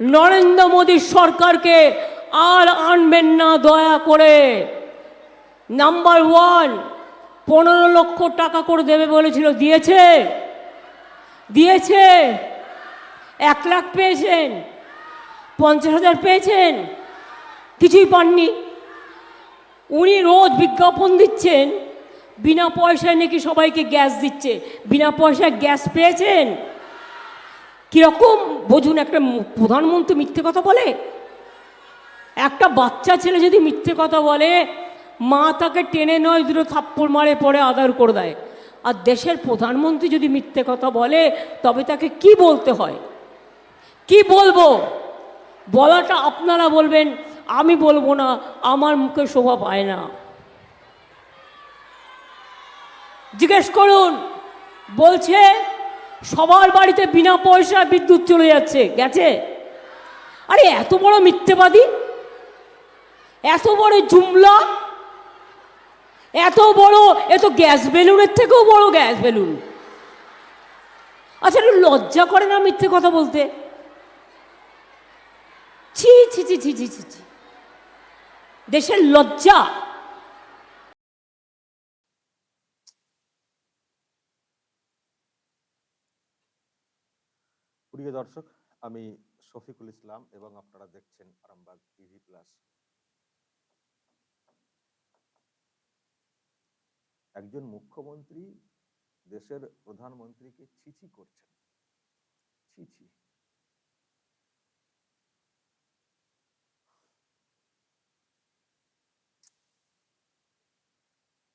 নরেন্দ্র মোদীর সরকারকে আর আনবেন না দয়া করে। নাম্বার ওয়ান পনেরো লক্ষ টাকা করে দেবে বলেছিল। দিয়েছে? দিয়েছে? এক লাখ পেয়েছেন? পঞ্চাশ হাজার পেয়েছেন? কিছুই পাননি। উনি রোজ বিজ্ঞাপন দিচ্ছেন, বিনা পয়সায় নাকি সবাইকে গ্যাস দিচ্ছে। বিনা পয়সায় গ্যাস পেয়েছেন? কীরকম বুঝুন একটা প্রধানমন্ত্রী মিথ্যে কথা বলে? একটা বাচ্চা ছেলে যদি মিথ্যে কথা বলে, মা তাকে টেনে নয়, দুটো থাপ্পড় মারে, পরে আদার করে দেয়। আর দেশের প্রধানমন্ত্রী যদি মিথ্যে কথা বলে, তবে তাকে কি বলতে হয়? কি বলব? বলাটা আপনারা বলবেন, আমি বলব না, আমার মুখে শোভা পায় না। জিজ্ঞেস করুন, বলছে সবার বাড়িতে বিনা পয়সা বিদ্যুৎ চলে যাচ্ছে, গেছে? আরে, এত বড় মিথ্যেবাদী? এত বড় জুমলা? এত বড়, এ তো গ্যাস বেলুনের থেকেও বড় গ্যাস বেলুন। আচ্ছা লজ্জা করে না মিথ্যে কথা বলতে? ছি ছি ছি ছি ছি ছি। দেশের লজ্জা। প্রিয় দর্শক, আমি শফিকুল ইসলাম এবং আপনারা দেখছেন আরামবাগ টিভি প্লাস একজন মুখ্যমন্ত্রী দেশের প্রধানমন্ত্রীকে ছিছি করছেন। ছিছি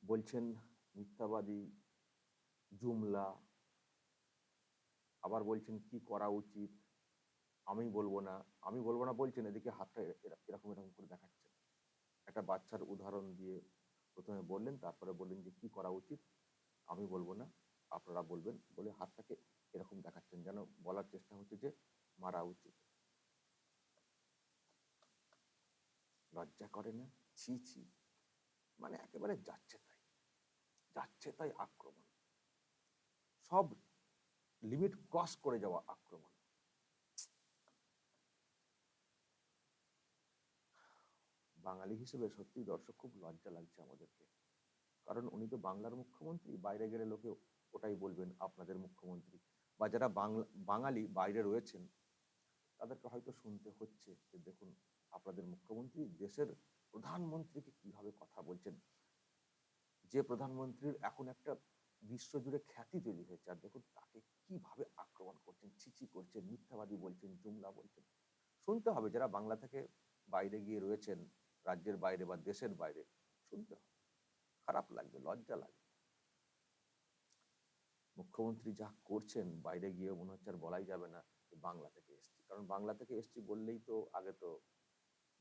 বলছেন মিথ্যাবাদী, জুমলা আবার বলছেন, কি করা উচিত? আমি বলব না। আমি বলব না বলছেন, এদিকে হাতটা এরকম এরকম করে দেখাচ্ছেন। একটা বাচ্চার উদাহরণ দিয়ে প্রথমে বললেন, তারপরে বললেন যে, কি করা উচিত? আমি বলব না, আপনারা বলবেন বলে হাতটাকে এরকম দেখাচ্ছেন, যেন বলার চেষ্টা হচ্ছে যে, মারা উচিত। লজ্জা করে না? ছি ছি। মানে একেবারে যাচ্ছে তাই। যাচ্ছে তাই আক্রমণ। সব লিমিট ক্রস করে যাওয়া আক্রমণ। বাঙালি হিসেবে সত্যি দর্শক খুব লজ্জা লাগছে আমাদেরকে। কারণ উনি তো বাংলার মুখ্যমন্ত্রী, বাইরে গেলে লোকে ওটাই বলবেন, আপনাদের মুখ্যমন্ত্রী। বা যারা বাংলা, বাঙালি বাইরে রয়েছেন, তাদেরকে হয়তো শুনতে হচ্ছে যে দেখুন, আপনাদের মুখ্যমন্ত্রী দেশের প্রধানমন্ত্রীকে কীভাবে কথা বলছেন। যে প্রধানমন্ত্রীর এখন একটা বিশ্বজুড়ে খ্যাতি তৈরি হয়েছে, আর দেখুন তাকে কীভাবে আক্রমণ করছেন? ছিচি করছেন, মিথ্যাবাদী বলছেন, জুমলা বলছেন? শুনতে হবে, যারা বাংলা থেকে বাইরে গিয়ে রয়েছেন, রাজ্যের বাইরে বা দেশের বাইরে, শুনতে হবে। খারাপ লাগবে, লজ্জা লাগবে। মুখ্যমন্ত্রী যা করছেন, বাইরে গিয়ে মনে হচ্ছে আর বলাই যাবে না বাংলা থেকে এসছি। কারণ বাংলা থেকে এসছি বললেই তো আগে তো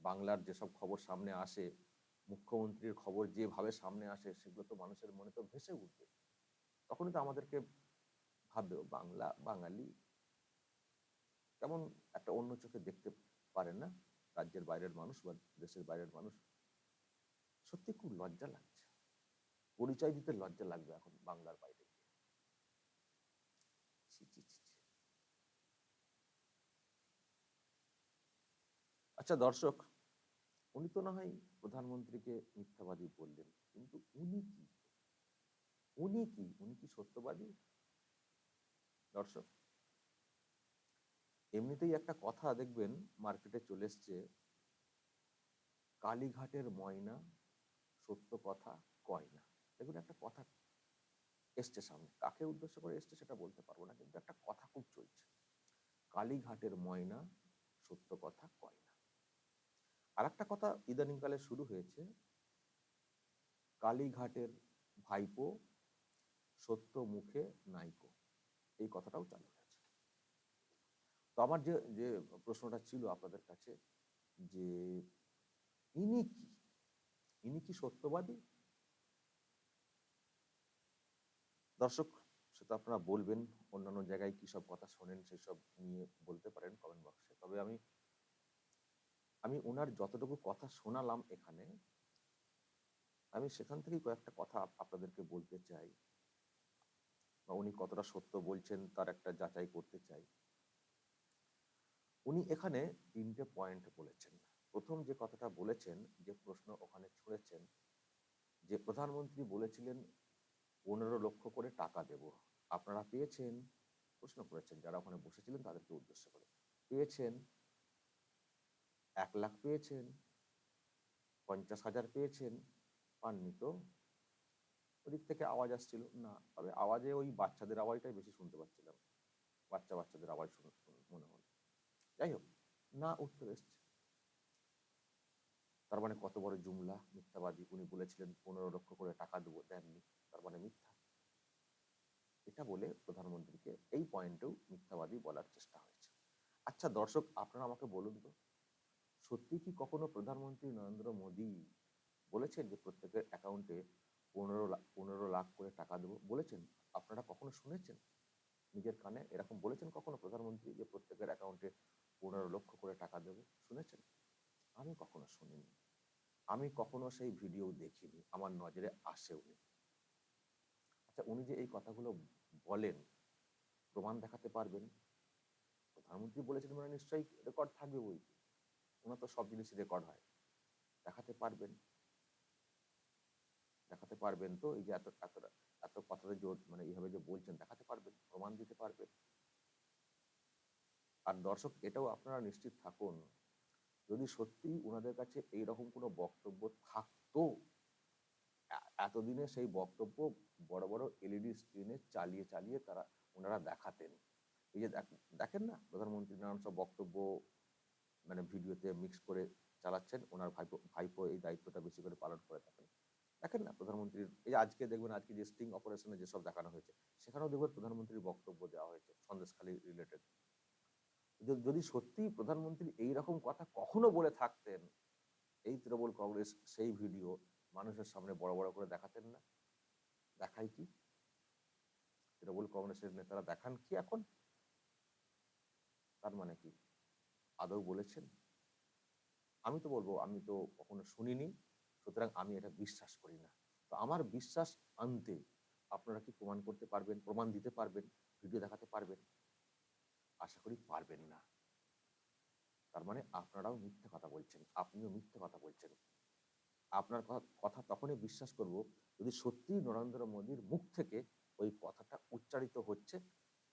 বাংলার যেসব খবর সামনে আসে, মুখ্যমন্ত্রীর খবর যেভাবে সামনে আসে, সেগুলো তো মানুষের মনে তো ভেসে উঠবে। তখনই তো আমাদেরকে ভাববে বাংলা, বাঙালি। কেমন একটা অন্য চোখে দেখতে পারেন না রাজ্যের বাইরের মানুষ বা দেশের বাইরের মানুষ। সত্যি খুব লজ্জা লাগছে। পরিচয় দিতে লজ্জা লাগবে এখন বাংলার বাইরে। আচ্ছা দর্শক, উনি তো না হয় প্রধানমন্ত্রীকে মিথ্যাবাদী বললেন, কিন্তু উনি কি? উনি কি? উনি কি সত্যবাদী? দর্শক, এমনিতেই একটা কথা দেখবেন মার্কেটে চলে এসছে, কালীঘাটের ময়না, সত্য কথা কয় না দেখুন, একটা কথা এসছে সামনে। কাকে উদ্দেশ্য করে এসছে সেটা বলতে পারব না, কিন্তু একটা কথা খুব চলছে। কালীঘাটের ময়না, সত্য কথা কয় না আর একটা কথা ইদানিংকালে শুরু হয়েছে, কালীঘাটের ভাইপো সত্য মুখে নাইকো। এই কথাটাও চালু হয়েছে তো আমার যে যে প্রশ্নটা ছিল আপনাদের কাছে যে, ইনি কি? ইনি কি সত্যবাদী? দর্শক সেটা আপনারা বলবেন, অন্যান্য জায়গায় কি সব কথা শোনেন সেই সব নিয়ে বলতে পারেন কমেন্ট বক্সে তবে আমি আমি ওনার যতটুকু কথা শোনালাম এখানে, আমি সেখান থেকেই কয়েকটা কথা আপনাদেরকে বলতে চাই। বা উনি কতটা সত্য বলছেন তার একটা যাচাই করতে চাই। উনি এখানে তিনটে পয়েন্ট বলেছেন। প্রথম যে কথাটা বলেছেন, যে প্রশ্ন ওখানে ছুঁড়েছেন, যে প্রধানমন্ত্রী বলেছিলেন, পনেরো লক্ষ করে টাকা দেব। আপনারা পেয়েছেন? প্রশ্ন করেছেন। যারা ওখানে বসেছিলেন তাদেরকে উদ্দেশ্য করে। পেয়েছেন? এক লাখ পেয়েছেন? পঞ্চাশ হাজার পেয়েছেন? পাননি তো? ওদিক থেকে আওয়াজ আসছিল। না, তবে আওয়াজে ওই বাচ্চাদের আওয়াজটাই বেশি শুনতে পাচ্ছিলাম। বাচ্চা বাচ্চাদের আওয়াজ মনে হলো। যাই হোক, না উত্তর এসছে। তার মানে কত বড় জুমলা, মিথ্যাবাদী। উনি বলেছিলেন, পনেরো লক্ষ করে টাকা দেবো, দেননি। তার মানে মিথ্যা। এটা বলে প্রধানমন্ত্রীকে এই পয়েন্টেও মিথ্যাবাদী বলার চেষ্টা হয়েছে। আচ্ছা দর্শক, আপনারা আমাকে বলুন তো, সত্যি কি কখনো প্রধানমন্ত্রী নরেন্দ্র মোদী বলেছেন যে প্রত্যেকের অ্যাকাউন্টে পনেরো লাখ পনেরো লাখ করে টাকা দেবো। বলেছেন, আপনারা কখনো শুনেছেন? নিজের কানে এরকম বলেছেন কখনো? প্রধানমন্ত্রী যে প্রত্যেকের অ্যাকাউন্টে পনেরো লক্ষ করে টাকা দেবো। শুনেছেন? আমি কখনো শুনিনি। আমি কখনো সেই ভিডিও দেখিনি। আমার নজরে আসেওনি আচ্ছা উনি যে এই কথাগুলো বলেন, প্রমাণ দেখাতে পারবেন? প্রধানমন্ত্রী বলেছেন মানে নিশ্চয়ই রেকর্ড থাকবে বই ওনার তো সব জিনিসই রেকর্ড হয়। দেখাতে পারবেন? দেখাতে পারবেন তো? এই যে এত এত এত কথাতে জোর মানে এইভাবে যে বলছেন, দেখাতে পারবেন, প্রমাণ দিতে পারবেন? আর দর্শক, এটাও আপনারা নিশ্চিত থাকুন, যদি সত্যি ওনাদের কাছে এইরকম কোনো বক্তব্য থাকতো এতদিনে সেই বক্তব্য বড় বড় এলইডি স্ক্রিনে চালিয়ে চালিয়ে তারা ওনারা দেখাতেন। এই যে দেখ- দেখেন না, প্রধানমন্ত্রী নানান সব বক্তব্য মানে ভিডিওতে মিক্স করে চালাচ্ছেন ওনার ভাইপো ভাইপো এই দায়িত্বটা বেশি করে পালন করে থাকেন। দেখেন না প্রধানমন্ত্রীর, এই আজকে দেখবেন, আজকে যে স্টিং অপারেশনে যেসব দেখানো হয়েছে, সেখানেও দেখবেন প্রধানমন্ত্রীর বক্তব্য দেওয়া হয়েছে সন্দেশখালী রিলেটেড যদি সত্যি প্রধানমন্ত্রী এই রকম কথা কখনো বলে থাকতেন, এই তৃণমূল কংগ্রেস সেই ভিডিও মানুষের সামনে বড় বড় করে দেখাতেন না? দেখাই কি? তৃণমূল কংগ্রেসের নেতারা দেখান কি এখন? তার মানে কি? আদৌ বলেছেন? আমি তো বলব, আমি তো কখনো শুনিনি। সুতরাং আমি এটা বিশ্বাস করি না। তো আমার বিশ্বাস আনতে আপনারা কি প্রমাণ করতে পারবেন, প্রমাণ দিতে পারবেন, ভিডিও দেখাতে পারবেন? আশা করি পারবেন না। তার মানে আপনারাও মিথ্যে কথা বলছেন, আপনিও মিথ্যে কথা বলছেন। আপনার কথা তখনই বিশ্বাস করব যদি সত্যি নরেন্দ্র মোদীর মুখ থেকে ওই কথাটা উচ্চারিত হচ্ছে,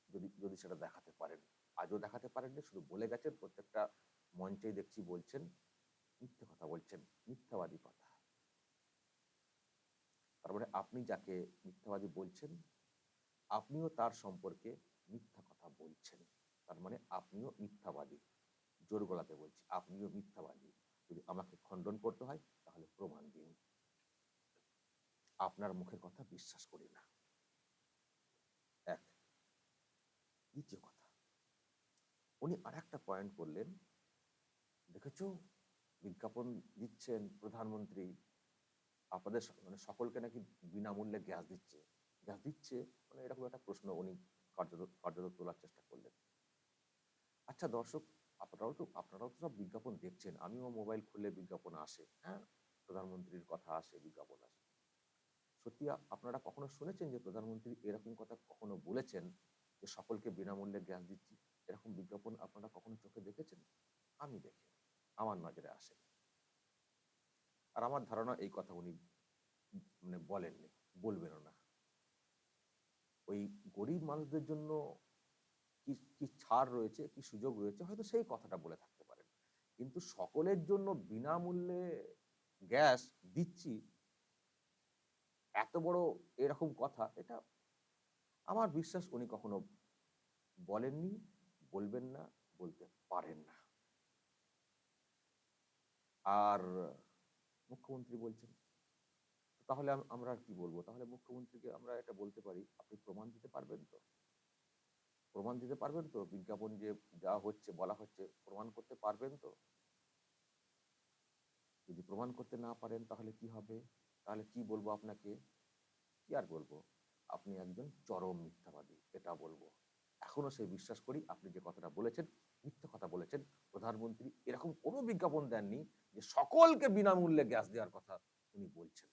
যদি যদি সেটা দেখাতে পারেন। আজও দেখাতে পারেননি, শুধু বলে গেছেন, প্রত্যেকটা মঞ্চেই দেখছি বলছেন, মিথ্যে কথা বলছেন, মিথ্যাবাদী কথা। তার মানে আপনি যাকে মিথ্যাবাদী বলছেন, আপনিও তার সম্পর্কে মিথ্যা কথা বলছেন। তার মানে আপনিও মিথ্যাবাদী। জোর গলাতে বলছি, আপনিও মিথ্যাবাদী। যদি আমাকে খণ্ডন করতে হয়, তাহলে প্রমাণ দিন। আপনার মুখের কথা বিশ্বাস করি না। এক, দ্বিতীয় কথা, উনি আর একটা পয়েন্ট করলেন। দেখেছ? বিজ্ঞাপন দিচ্ছেন প্রধানমন্ত্রী আপনাদের মানে সকলকে নাকি বিনামূল্যে গ্যাস দিচ্ছে। গ্যাস দিচ্ছে মানে এরকম একটা প্রশ্ন উনি কার্যত কার্যত তোলার চেষ্টা করলেন। আচ্ছা দর্শক, আপনারাও তো আপনারাও তো সব বিজ্ঞাপন দেখছেন। আমিও মোবাইল খুললে বিজ্ঞাপন আসে হ্যাঁ? প্রধানমন্ত্রীর কথা আসে, বিজ্ঞাপন আসে। সত্যি আপনারা কখনো শুনেছেন যে প্রধানমন্ত্রী এরকম কথা কখনো বলেছেন যে সকলকে বিনামূল্যে গ্যাস দিচ্ছি? এরকম বিজ্ঞাপন আপনারা কখনো চোখে দেখেছেন? আমি দেখি আমার নজরে আসে আর আমার ধারণা এই কথা উনি মানে বলেননি, বলবেনও না। ওই গরিব মানুষদের জন্য কি কি ছাড় রয়েছে, কি সুযোগ রয়েছে, হয়তো সেই কথাটা বলে থাকতে পারেন। কিন্তু সকলের জন্য বিনামূল্যে গ্যাস দিচ্ছি, এত বড় এরকম কথা, এটা আমার বিশ্বাস উনি কখনো বলেননি, বলবেন না, বলতে পারেন না। আর মুখ্যমন্ত্রী বলছেন। তাহলে আমরা আর কি বলব? তাহলে মুখ্যমন্ত্রীকে আমরা এটা বলতে পারি, আপনি প্রমাণ দিতে পারবেন তো? প্রমাণ দিতে পারবেন তো? বিজ্ঞাপন যে যা হচ্ছে, বলা হচ্ছে, প্রমাণ করতে পারবেন তো? যদি প্রমাণ করতে না পারেন, তাহলে কি হবে? তাহলে কি বলব আপনাকে? কি আর বলব? আপনি একজন চরম মিথ্যাবাদী, এটা বলব। এখনও সেই বিশ্বাস করি, আপনি যে কথাটা বলেছেন, মিথ্যা কথা বলেছেন, প্রধানমন্ত্রী এরকম কোনো বিজ্ঞাপন দেননি যে সকলকে বিনামূল্যে গ্যাস দেওয়ার কথা উনি বলছেন।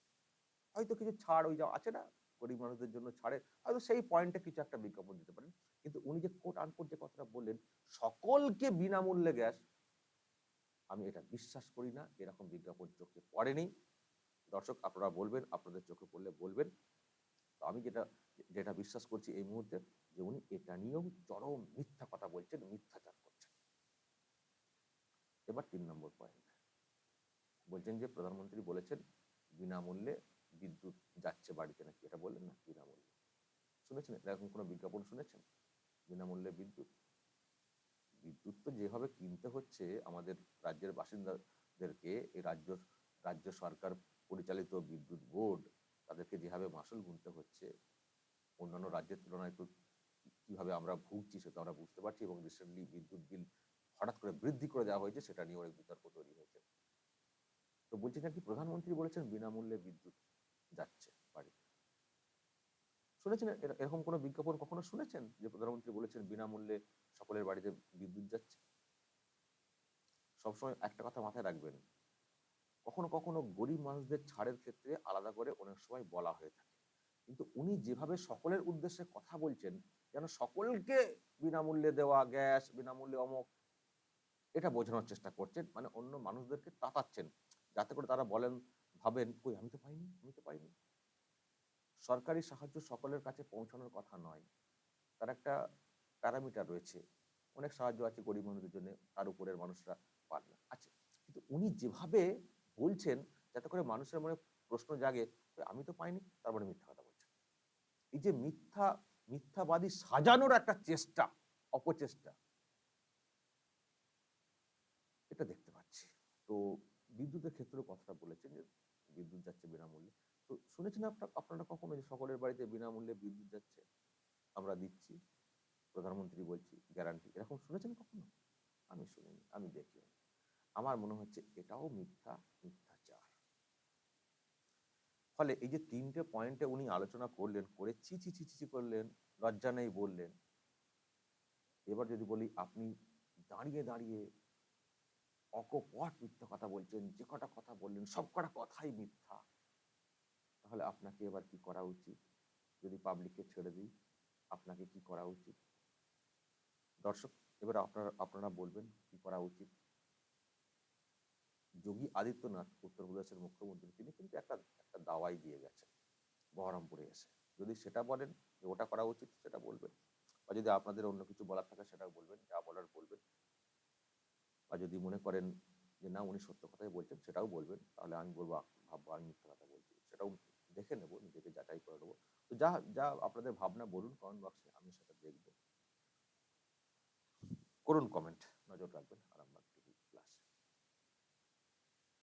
হয়তো কিছু ছাড় ওই যা আছে না, গরিব মানুষদের জন্য ছাড়ে হয়তো সেই পয়েন্টে কিছু একটা বিজ্ঞাপন দিতে পারেন। কিন্তু উনি যে কোট আনকোট যে কথাটা বললেন, সকলকে বিনামূল্যে গ্যাস, আমি এটা বিশ্বাস করি না এরকম বিজ্ঞাপন চোখে পড়েনি। দর্শক, আপনারা বলবেন, আপনাদের চোখে পড়লে বলবেন। তো আমি যেটা যেটা বিশ্বাস করছি এই মুহূর্তে যে উনি এটা নিয়েও চরম মিথ্যা কথা বলছেন, মিথ্যাচার করছেন। এবার তিন নম্বর পয়েন্ট বলছেন যে প্রধানমন্ত্রী বলেছেন বিনামূল্যে বিদ্যুৎ যাচ্ছে বাড়িতে নাকি, এটা বললেন না? বিনামূল্যে। শুনেছেন? এরকম কোনো বিজ্ঞাপন শুনেছেন? বিনামূল্যে বিদ্যুৎ? বিদ্যুৎ তো যেভাবে কিনতে হচ্ছে আমাদের রাজ্যের বাসিন্দাদেরকে, এই রাজ্য রাজ্য সরকার পরিচালিত বিদ্যুৎ বোর্ড, তাদেরকে যেভাবে মাসুল গুনতে হচ্ছে, অন্যান্য রাজ্যের তুলনায় তো কীভাবে আমরা ভুগছি সেটা আমরা বুঝতে পারছি এবং রিসেন্টলি বিদ্যুৎ বিল হঠাৎ করে বৃদ্ধি করে দেওয়া হয়েছে, সেটা নিয়ে অনেক বিতর্ক তৈরি হয়েছে। তো বলছি নাকি প্রধানমন্ত্রী বলেছেন বিনামূল্যে বিদ্যুৎ যাচ্ছে বাড়িতে? শুনেছেন? এরকম কোনো বিজ্ঞাপন কখনো শুনেছেন যে প্রধানমন্ত্রী বলেছেন বিনামূল্যে সকলের বাড়িতে বিদ্যুৎ যাচ্ছে? সবসময় একটা কথা মাথায় রাখবেন, কখনো কখনো গরিব মানুষদের ছাড়ের ক্ষেত্রে আলাদা করে অনেক সময় বলা হয়ে থাকে। কিন্তু উনি যেভাবে সকলের উদ্দেশ্যে কথা বলছেন, যেন সকলকে বিনামূল্যে দেওয়া গ্যাস, বিনামূল্যে অমক, এটা বোঝানোর চেষ্টা করছেন মানে অন্য মানুষদেরকে তাতাচ্ছেন। যাতে করে তারা বলেন, ভাবেন, কই, আমি তো পাইনি, আমি তো পাইনি। সরকারি সাহায্য সকলের কাছে পৌঁছানোর কথা নয়। তার একটা প্যারামিটার রয়েছে। অনেক সাহায্য আছে গরিব মানুষদের জন্য, তার উপরের মানুষরা পান না। আচ্ছা কিন্তু উনি যেভাবে বলছেন, যাতে করে মানুষের মনে প্রশ্ন জাগে আমি তো পাইনি, তার মানে মিথ্যা কথা বলছেন। এই যে মিথ্যা, মিথ্যাবাদী সাজানোর একটা চেষ্টা, অপচেষ্টা, এটা দেখতে পাচ্ছি। তো বিদ্যুতের ক্ষেত্রেও কথাটা বলেছেন যে বিদ্যুৎ যাচ্ছে বিনামূল্যে। তো শুনেছেন আপনার, আপনারা কখনো যে সকলের বাড়িতে বিনামূল্যে বিদ্যুৎ যাচ্ছে, আমরা দিচ্ছি, প্রধানমন্ত্রী বলছি গ্যারান্টি এরকম শুনেছেন কখনো? আমি শুনিনি, আমি দেখিনি আমার মনে হচ্ছে এটাও মিথ্যা, মিথ্যাচার। ফলে এই যে তিনটে পয়েন্টে উনি আলোচনা করলেন, করে ছি ছি ছি করলেন, লজ্জা নেই বললেন। এবার যদি বলি, আপনি দাঁড়িয়ে দাঁড়িয়ে অকপট মিথ্যা কথা বলছেন, যে কটা কথা বললেন, সব কটা কথাই মিথ্যা। তাহলে আপনাকে এবার কি করা উচিত? যদি পাবলিককে ছেড়ে দিই, আপনাকে কি করা উচিত? দর্শক, এবার আপনারা আপনারা বলবেন, কি করা উচিত? যোগী আদিত্যনাথ, উত্তরপ্রদেশের মুখ্যমন্ত্রী, তিনি কিন্তু একটা একটা দাওয়াই দিয়ে গেছেন, বহরমপুরে এসে। যদি সেটা বলেন যে ওটা করা উচিত, সেটা বলবেন। বা যদি আপনাদের অন্য কিছু বলার থাকে, সেটাও বলবেন, যা বলার বলবেন। বা যদি মনে করেন যে না, উনি সত্য কথাই বলছেন, সেটাও বলবেন, তাহলে আমি বলব ভাববো, আমি মিথ্যা কথা বলছি। সেটাও দেখে নেব, নিজেকে যাচাই করে নেব। তো যা যা আপনাদের ভাবনা বলুন কমেন্ট বক্সে আমি সেটা দেখব। করুন কমেন্ট